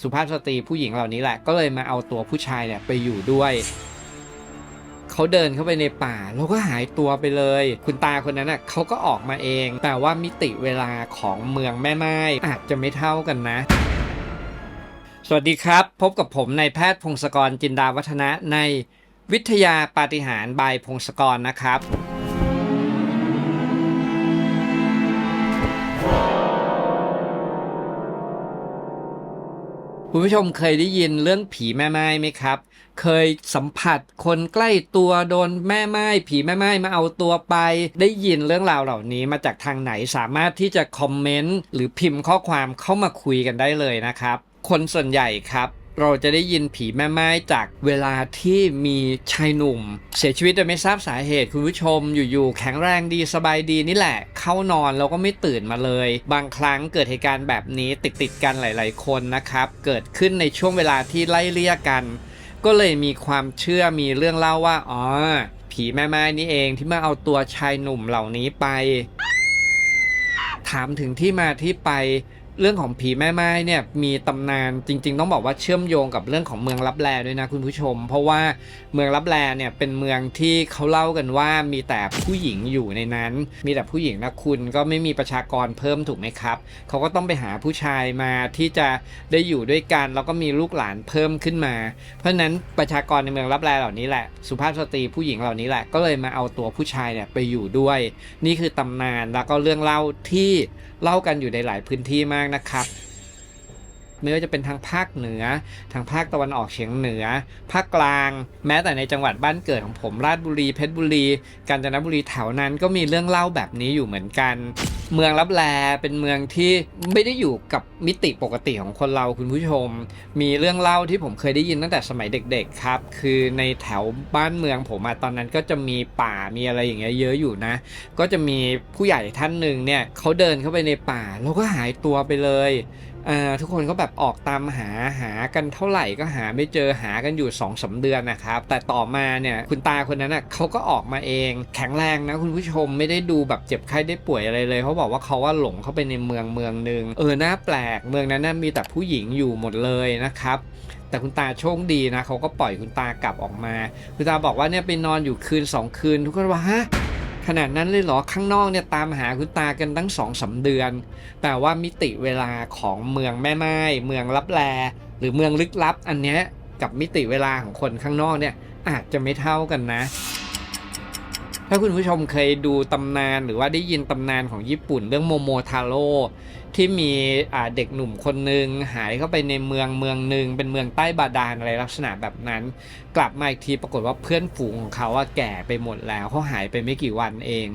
สุภาพสตรีผู้หญิงเหล่านี้แหละ ก็เลยมาเอาตัวผู้ชายเนี่ยไปอยู่ด้วยเขาเดินเข้าไปในป่าแล้วก็หายตัวไปเลย คุณตาคนนั้นน่ะเขาก็ออกมาเอง แต่ว่ามิติเวลาของเมืองแม่ไม้อาจจะไม่เท่ากันนะ สวัสดีครับ พบกับผมนายแพทย์พงศกรจินดาวัฒนะในวิทยาปาฏิหาริย์บายพงศกรนะครับ คุณผู้ชมเคยได้ยินเรื่องผีแม่ไม้ไหมครับ เคยสัมผัสคนใกล้ตัวโดนแม่ไม้ผีแม่ไม้มาเอาตัวไป ได้ยินเรื่องราวเหล่านี้มาจากทางไหนสามารถที่จะคอมเมนต์หรือพิมพ์ข้อความเข้ามาคุยกันได้เลยนะครับ คนส่วนใหญ่ครับ เราจะได้ยินผีแม่ไม้จากเวลาที่มีชายหนุ่ม เสียชีวิตโดยไม่ทราบสาเหตุคุณผู้ชมอยู่ๆแข็งแรงดีสบายดีนี่แหละ เข้านอนแล้วก็ไม่ตื่นมาเลย บางครั้งเกิดเหตุการณ์แบบนี้ติดๆกันหลาย ๆ คนนะครับ เกิดขึ้นในช่วงเวลาที่ไล่เลี่ยกัน ก็เลยมีความเชื่อมีเรื่องเล่าว่าอ๋อผีแม่ไม้นี่เองที่มาเอาตัวชายหนุ่มเหล่านี้ไป ถามถึงที่มาที่ไป เรื่องของผีแม่ไม้เนี่ยมีตำนานจริง ๆ ต้องบอกว่าเชื่อมโยงกับเรื่องของเมืองลับแลด้วยนะคุณผู้ชม เพราะว่าเมืองลับแลเนี่ยเป็นเมืองที่เขาเล่ากันว่ามีแต่ผู้หญิงอยู่ในนั้น มีแต่ผู้หญิงนะคุณก็ไม่มีประชากรเพิ่มถูกไหมครับเขาก็ต้องไปหาผู้ชายมาที่จะได้อยู่ด้วยกันแล้วก็มีลูกหลานเพิ่มขึ้นมา เพราะฉะนั้นประชากรในเมืองลับแลเหล่านี้แหละสุภาพสตรีผู้หญิงเหล่านี้แหละก็เลยมาเอาตัวผู้ชายเนี่ยไปอยู่ด้วย นี่คือตำนานแล้วก็เรื่องเล่าที่เล่ากันอยู่ในหลายพื้นที่มากนะครับไม่ว่าจะเป็นทางภาคเหนือ ทางภาคตะวันออกเฉียงเหนือ ภาคกลาง แม้แต่ในจังหวัดบ้านเกิดของผม ราชบุรี เพชรบุรี กาญจนบุรีแถวนั้นก็มีเรื่องเล่าแบบนี้อยู่เหมือนกัน เมืองลับแลเป็นเมืองที่ไม่ได้อยู่กับมิติปกติของคนเราคุณผู้ชม มีเรื่องเล่าที่ผมเคยได้ยินตั้งแต่สมัยเด็ก ๆ ครับ คือในแถวบ้านเมืองผมมาตอนนั้นก็จะมีป่ามีอะไรอย่างเงี้ยเยอะอยู่นะ ก็จะมีผู้ใหญ่ท่านหนึ่งเนี่ยเขาเดินเข้าไปในป่าแล้วก็หายตัวไปเลย ทุกคนก็แบบออกตามหาหากันเท่าไหร่ก็หาไม่เจอหากันอยู่2อสาเดือนนะครับ แต่ต่อมาเนี่ยคุณตาคนนั้นน่ะเขาก็ออกมาเอง แข็งแรงนะคุณผู้ชมไม่ได้ดูแบบเจ็บไข้ได้ป่วยอะไรเลยเขาบอกว่าเขาว่าหลงเข้าไปในเมืองเมืองหนึ่งเออน่าแปลกเมืองนั้นน่ะมีแต่ผู้หญิงอยู่หมดเลยนะครับแต่คุณตาโชคดีนะเขาก็ปล่อยคุณตากลับออกมา คุณตาบอกว่าเนี่ยไปนอนอยู่คืนสองคืน ทุกคนว่าฮะ ขนาดนั้นเลยเหรอข้างนอกเนี่ยตามหาคุณตากันตั้งสองสาเดือน แต่ว่ามิติเวลาของเมืองแม่ไม้เมืองลับแล หรือเมืองลึกลับอันเนี้ยกับมิติเวลาของคนข้างนอกเนี่ยอาจจะไม่เท่ากันนะ ถ้าคุณผู้ชมเคยดูตำนานหรือว่าได้ยินตำนานของญี่ปุ่นเรื่องโมโมทาโร่ที่มีเด็กหนุ่มคนหนึ่งหายเข้าไปในเมืองเมืองหนึ่งเป็นเมืองใต้บาดาลอะไรลักษณะแบบนั้น กลับมาอีกทีปรากฏว่าเพื่อนฝูงของเขาแก่ไปหมดแล้วเขาหายไปไม่กี่วันเอง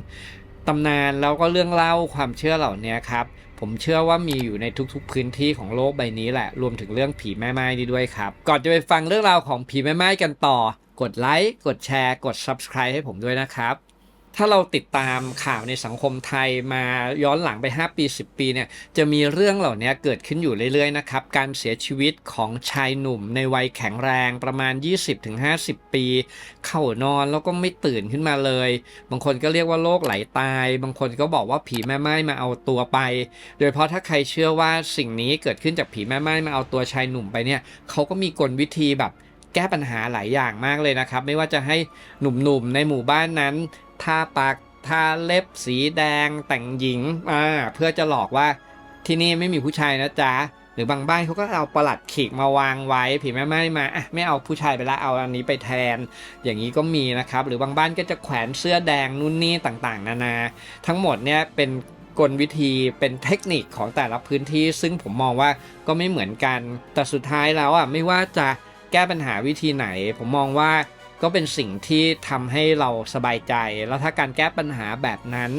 ตำนานแล้วก็เรื่องเล่าความเชื่อเหล่านี้ครับ ผมเชื่อว่ามีอยู่ในทุกๆ พื้นที่ของโลกใบนี้แหละ รวมถึงเรื่องผีแม่ไม้นี้ด้วยครับ ก่อนจะไปฟังเรื่องราวของผีแม่ไม้กันต่อ กดไลค์ กดแชร์ กด Subscribe ให้ผมด้วยนะครับ ถ้าเราติดตามข่าวในสังคมไทยมาย้อนหลังไป 5 ปี 10 ปีเนี่ยจะมีเรื่องเหล่านี้เกิดขึ้นอยู่เรื่อยๆนะครับ การเสียชีวิตของชายหนุ่มในวัยแข็งแรงประมาณ 20-50 ปี เข้านอนแล้วก็ไม่ตื่นขึ้นมาเลย บางคนก็เรียกว่าโรคไหลตาย บางคนก็บอกว่าผีแม่ไม้มาเอาตัวไป โดยเฉพาะถ้าใครเชื่อว่าสิ่งนี้เกิดขึ้นจากผีแม่ไม้มาเอาตัวชายหนุ่มไปเนี่ยเขาก็มีกลวิธีแบบแก้ปัญหาหลายอย่างมากเลยนะครับ ไม่ว่าจะให้หนุ่มๆในหมู่บ้านนั้น ทาปากทาเล็บสีแดงแต่งหญิงอ่าเพื่อจะหลอกว่าที่นี่ไม่มีผู้ชายนะจ๊ะ หรือบางบ้านเขาก็เอาประหลัดขีกมาวางไว้ผีแม่ไม้มาอะไม่เอาผู้ชายไปละเอาอันนี้ไปแทน อย่างนี้ก็มีนะครับ หรือบางบ้านก็จะแขวนเสื้อแดงนู่นนี่ต่างๆ นานา ทั้งหมดเนี่ยเป็นกลวิธีเป็นเทคนิคของแต่ละพื้นที่ ซึ่งผมมองว่าก็ไม่เหมือนกัน แต่สุดท้ายแล้วอะไม่ว่าจะแก้ปัญหาวิธีไหน ผมมองว่า ก็เป็นสิ่งที่ทำให้เราสบายใจ แล้วถ้าการแก้ปัญหาแบบนั้น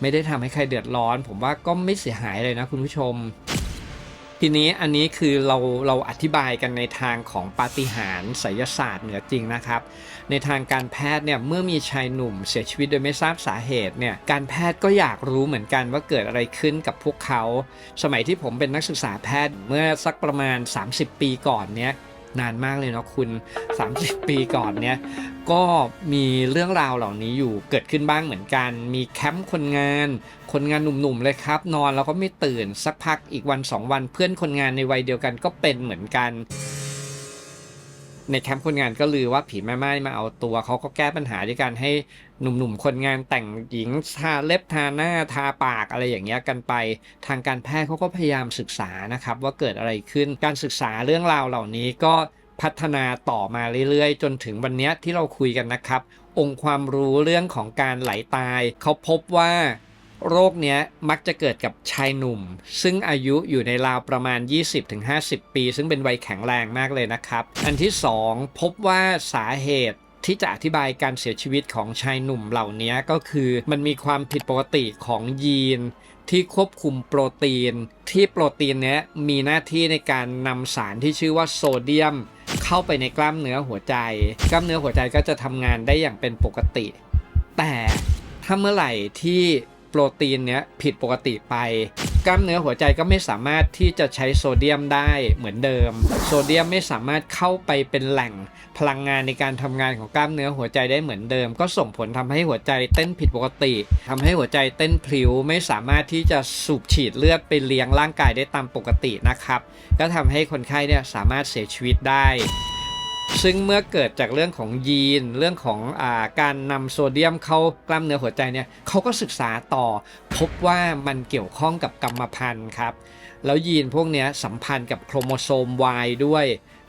ไม่ได้ทำให้ใครเดือดร้อน ผมว่าก็ไม่เสียหายเลยนะคุณผู้ชม ทีนี้อันนี้คือเราเราอธิบายกันในทางของปาฏิหาริย์ไสยศาสตร์เหนือจริงนะครับ ในทางการแพทย์เนี่ยเมื่อมีชายหนุ่มเสียชีวิตโดยไม่ทราบสาเหตุเนี่ยการแพทย์ก็อยากรู้เหมือนกันว่าเกิดอะไรขึ้นกับพวกเขา สมัยที่ผมเป็นนักศึกษาแพทย์เมื่อสักประมาณ 30 ปีก่อนเนี่ย นานมากเลยเนาะคุณ 30 ปีก่อนเนี่ยก็มีเรื่องราวเหล่านี้อยู่เกิดขึ้นบ้างเหมือนกัน มีแคมป์คนงาน คนงานหนุ่มๆเลยครับ นอนแล้วก็ไม่ตื่นสักพักอีกวันสองวันเพื่อนคนงานในวัยเดียวกันก็เป็นเหมือนกัน ในแคมป์คนงานก็ลือว่าผีแม่ไม้มาเอาตัวเขาก็แก้ปัญหาด้วยการให้หนุ่มๆคนงานแต่งหญิงทาเล็บทาหน้าทาปากอะไรอย่างเงี้ยกันไป ทางการแพทย์เขาก็พยายามศึกษานะครับ ว่าเกิดอะไรขึ้นการศึกษาเรื่องราวเหล่านี้ก็พัฒนาต่อมาเรื่อยๆ จนถึงวันนี้ที่เราคุยกันนะครับ องค์ความรู้เรื่องของการไหลตาย เขาพบว่า โรคเนี้ยมักจะเกิดกับชายหนุ่ม ซึ่งอายุอยู่ในราวประมาณ 20-50 ปี ซึ่งเป็นวัยแข็งแรงมากเลยนะครับ อันที่ 2 พบว่าสาเหตุที่จะอธิบายการเสียชีวิตของชายหนุ่มเหล่านี้ก็คือมันมีความผิดปกติของยีนที่ควบคุมโปรตีน ที่โปรตีนเนี้ยมีหน้าที่ในการนำสารที่ชื่อว่าโซเดียม เข้าไปในกล้ามเนื้อหัวใจ กล้ามเนื้อหัวใจก็จะทำงานได้อย่างเป็นปกติ แต่ถ้าเมื่อไหร่ที่ โปรตีนเนี้ยผิดปกติไป กล้ามเนื้อหัวใจก็ไม่สามารถที่จะใช้โซเดียมได้เหมือนเดิม โซเดียมไม่สามารถเข้าไปเป็นแหล่งพลังงานในการทำงานของกล้ามเนื้อหัวใจได้เหมือนเดิม ก็ส่งผลทำให้หัวใจเต้นผิดปกติทำให้หัวใจเต้นพลิ้วไม่สามารถที่จะสูบฉีดเลือดไปเลี้ยงร่างกายได้ตามปกตินะครับก็ทำให้คนไข้เนี่ยสามารถเสียชีวิตได้ ซึ่งเมื่อเกิดจากเรื่องของยีน เรื่องของอาการนำโซเดียมเข้ากล้ามเนื้อหัวใจเนี่ยเขาก็ศึกษาต่อ พบว่ามันเกี่ยวข้องกับกรรมพันธุ์ครับ แล้วยีนพวกนี้สัมพันธ์กับโครโมโซม Y ด้วย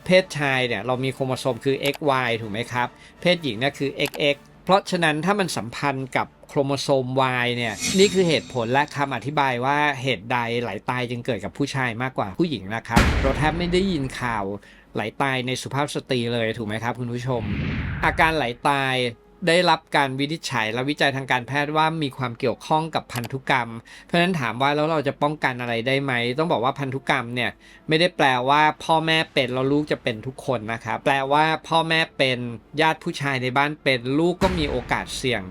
เพศชายเนี่ยเรามีโครโมโซมคือ XY ถูกไหมครับ เพศหญิงเนี่ยคือ XX เพราะฉะนั้นถ้ามันสัมพันธ์กับโครโมโซม Y เนี่ยนี่คือเหตุผลและคำอธิบายว่าเหตุใดไหลาตายจึงเกิดกับผู้ชายมากกว่าผู้หญิงนะครับ เราแทบไม่ได้ยินข่าว ไหลตายในสุภาพสตรีเลยถูกไหมครับ คุณผู้ชม อาการไหลตายได้รับการวินิจฉัยและวิจัยทางการแพทย์ว่ามีความเกี่ยวข้องกับพันธุกรรม เพราะฉะนั้นถามว่าแล้วเราจะป้องกันอะไรได้ไหม ต้องบอกว่าพันธุกรรมเนี่ยไม่ได้แปลว่าพ่อแม่เป็นแล้วลูกจะเป็นทุกคนนะครับ แปลว่าพ่อแม่เป็นญาติผู้ชายในบ้านเป็นลูกก็มีโอกาสเสี่ยง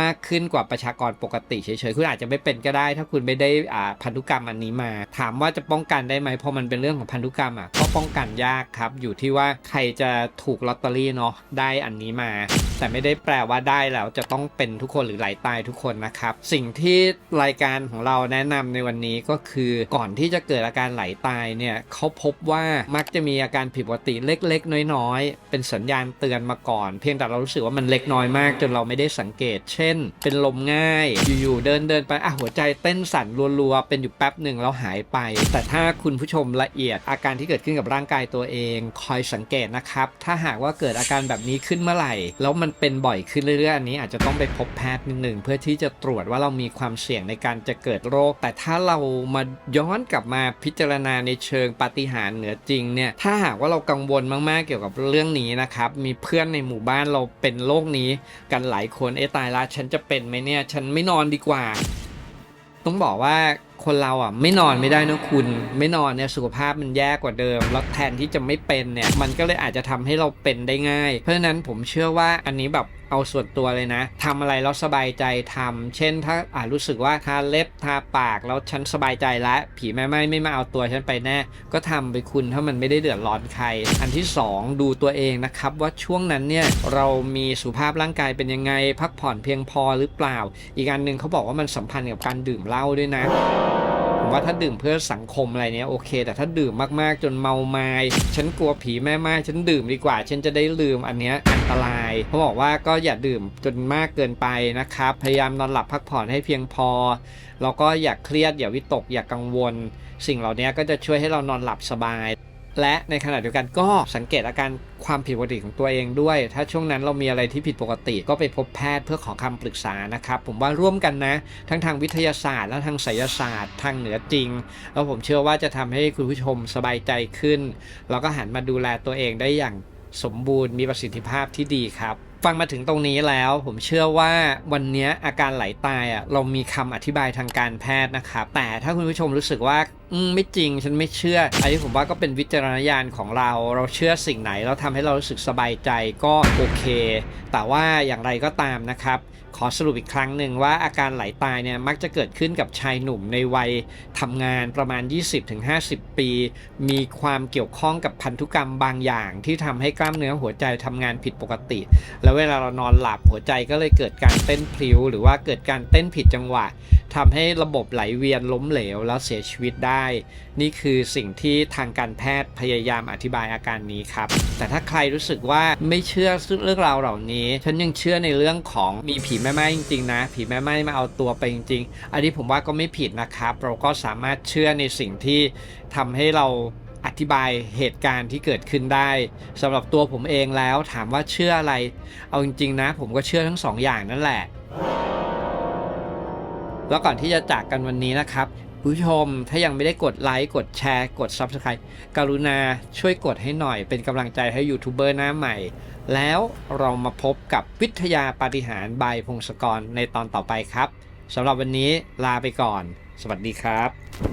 มากขึ้นกว่าประชากรปกติเฉยๆ คุณอาจจะไม่เป็นก็ได้ ถ้าคุณไม่ได้อ่าพันธุกรรมอันนี้มา ถามว่าจะป้องกันได้ไหมเพอมันเป็นเรื่องของพันธุกรรมอะก็ป้องกันยากครับ อยู่ที่ว่าใครจะถูกลอตเตอรี่เนาะได้อันนี้มา แต่ไม่ได้แปลว่าได้แล้วจะต้องเป็นทุกคนหรือไหลตายทุกคนนะครับ สิ่งที่รายการของเราแนะนำในวันนี้ก็คือก่อนที่จะเกิดอาการไหลตายเนี่ยเขาพบว่ามักจะมีอาการผิดปกติเล็ก ๆ น้อยๆ เป็นสัญญาณเตือนมาก่อน เพียงแต่เรารู้สึกว่ามันเล็กน้อยมาก จนเราไม่ได้สังเกตเช่น เป็นลมง่าย อยู่ๆเดินเดินไปอะหัวใจเต้นสั่นรัวๆ เป็นอยู่แป๊บหนึ่งแล้วหายไป แต่ถ้าคุณผู้ชมละเอียดอาการที่เกิดขึ้นกับร่างกายตัวเอง คอยสังเกตนะครับ ถ้าหากว่าเกิดอาการแบบนี้ขึ้นเมื่อไหร่ แล้วมันเป็นบ่อยขึ้นเรื่อยๆอันนี้อาจจะต้องไปพบแพทย์นิดหนึ่งเพื่อที่จะตรวจว่าเรามีความเสี่ยงในการจะเกิดโรค แต่ถ้าเรามาย้อนกลับมาพิจารณาในเชิงปาฏิหาริย์เหนือจริงเนี่ยถ้าหากว่าเรากังวลมากๆเกี่ยวกับเรื่องนี้นะครับมีเพื่อนในหมู่บ้านเราเป็นโรคนี้กันหลายคนเอ๊ะตายละฉันจะเป็นไหมเนี่ย ฉันไม่นอนดีกว่า ต้องบอกว่า คนเราอะไม่นอนไม่ได้นะคุณ ไม่นอนเนี่ยสุขภาพมันแย่กว่าเดิม แล้วแทนที่จะไม่เป็นเนี่ย มันก็เลยอาจจะทำให้เราเป็นได้ง่าย เพราะฉะนั้นผมเชื่อว่าอันนี้แบบเอาส่วนตัวเลยนะทำอะไรแล้วสบายใจทำเช่นถ้าอ่ารู้สึกว่าทาเล็บทาปากแล้วฉันสบายใจแล้วผีแม่ไม้ไม่มาเอาตัวฉันไปแน่ ก็ทำไปคุณถ้ามันไม่ได้เดือดร้อนใคร อันที่สองดูตัวเองนะครับว่าช่วงนั้นเนี่ยเรามีสุขภาพร่างกายเป็นยังไง พักผ่อนเพียงพอหรือเปล่า อีกอันหนึ่งเขาบอกว่ามันสัมพันธ์กับการดื่มเหล้าด้วยนะ ผมว่าถ้าดื่มเพื่อสังคมอะไรเนี้ยโอเค แต่ถ้าดื่มมากๆจนเมาไมา้ฉันกลัวผีแม่ไม้ฉันดื่มดีกว่า ฉันจะได้ลืมอันเนี้ยอันตรายเขาบอกว่าก็อย่าดื่มจนมากเกินไปนะครับ พยายามนอนหลับพักผ่อนให้เพียงพอแล้วก็อย่าเครียดอย่าวิตกอย่ากังวล สิ่งเหล่านี้ก็จะช่วยให้เรานอนหลับสบาย และในขณะเดียวกันก็สังเกตอาการความผิดปกติของตัวเองด้วย ถ้าช่วงนั้นเรามีอะไรที่ผิดปกติ ก็ไปพบแพทย์เพื่อขอคำปรึกษานะครับ ผมว่าร่วมกันนะ ทั้งทางวิทยาศาสตร์ และทางไสยศาสตร์ ทางเหนือจริง แล้วผมเชื่อว่าจะทำให้คุณผู้ชมสบายใจขึ้น แล้วก็หันมาดูแลตัวเองได้อย่าง สมบูรณ์มีประสิทธิภาพที่ดีครับ ฟังมาถึงตรงนี้แล้ว ผมเชื่อว่าวันนี้อาการไหลตายอะเรามีคำอธิบายทางการแพทย์นะครับ แต่ถ้าคุณผู้ชมรู้สึกว่าอืมไม่จริงฉันไม่เชื่อ อันนี้ผมว่าก็เป็นวิจารณญาณของเรา เราเชื่อสิ่งไหนแล้วทำให้เรารู้สึกสบายใจก็โอเค แต่ว่าอย่างไรก็ตามนะครับ ขอสรุปอีกครั้งหนึ่งว่าอาการไหลตายเนี่ยมักจะเกิดขึ้นกับชายหนุ่มในวัยทำงานประมาณ 20-50 ปี มีความเกี่ยวข้องกับพันธุกรรมบางอย่าง ที่ทำให้กล้ามเนื้อหัวใจทำงานผิดปกติ แล้วเวลาเรานอนหลับหัวใจก็เลยเกิดการเต้นพลิ้ว หรือว่าเกิดการเต้นผิดจังหวะทำให้ระบบไหลเวียนล้มเหลวแล้วเสียชีวิตได้ นี่คือสิ่งที่ทางการแพทย์พยายามอธิบายอาการนี้ครับ แต่ถ้าใครรู้สึกว่าไม่เชื่อเรื่องราวเหล่านี้ ฉันยังเชื่อในเรื่องของมีผีแม่ไม้จริงๆนะ ผีแม่ไม้มาเอาตัวไปจริง ๆ อันนี้ผมว่าก็ไม่ผิดนะครับ เราก็สามารถเชื่อในสิ่งที่ทำให้เราอธิบายเหตุการณ์ที่เกิดขึ้นได้สำหรับตัวผมเองแล้วถามว่าเชื่ออะไร เอาจริง ๆ นะ ผมก็เชื่อทั้งสองอย่างนั่นแหละแล้วก่อนที่จะจากกันวันนี้นะครับ ผู้ชมถ้ายังไม่ได้กดไลค์กดแชร์กด Subscribe กรุณาช่วยกดให้หน่อยเป็นกำลังใจให้ยูทูบเบอร์หน้าใหม่ แล้วเรามาพบกับวิทยาปาฏิหาริย์บายพงศกรในตอนต่อไปครับสำหรับวันนี้ลาไปก่อน สวัสดีครับ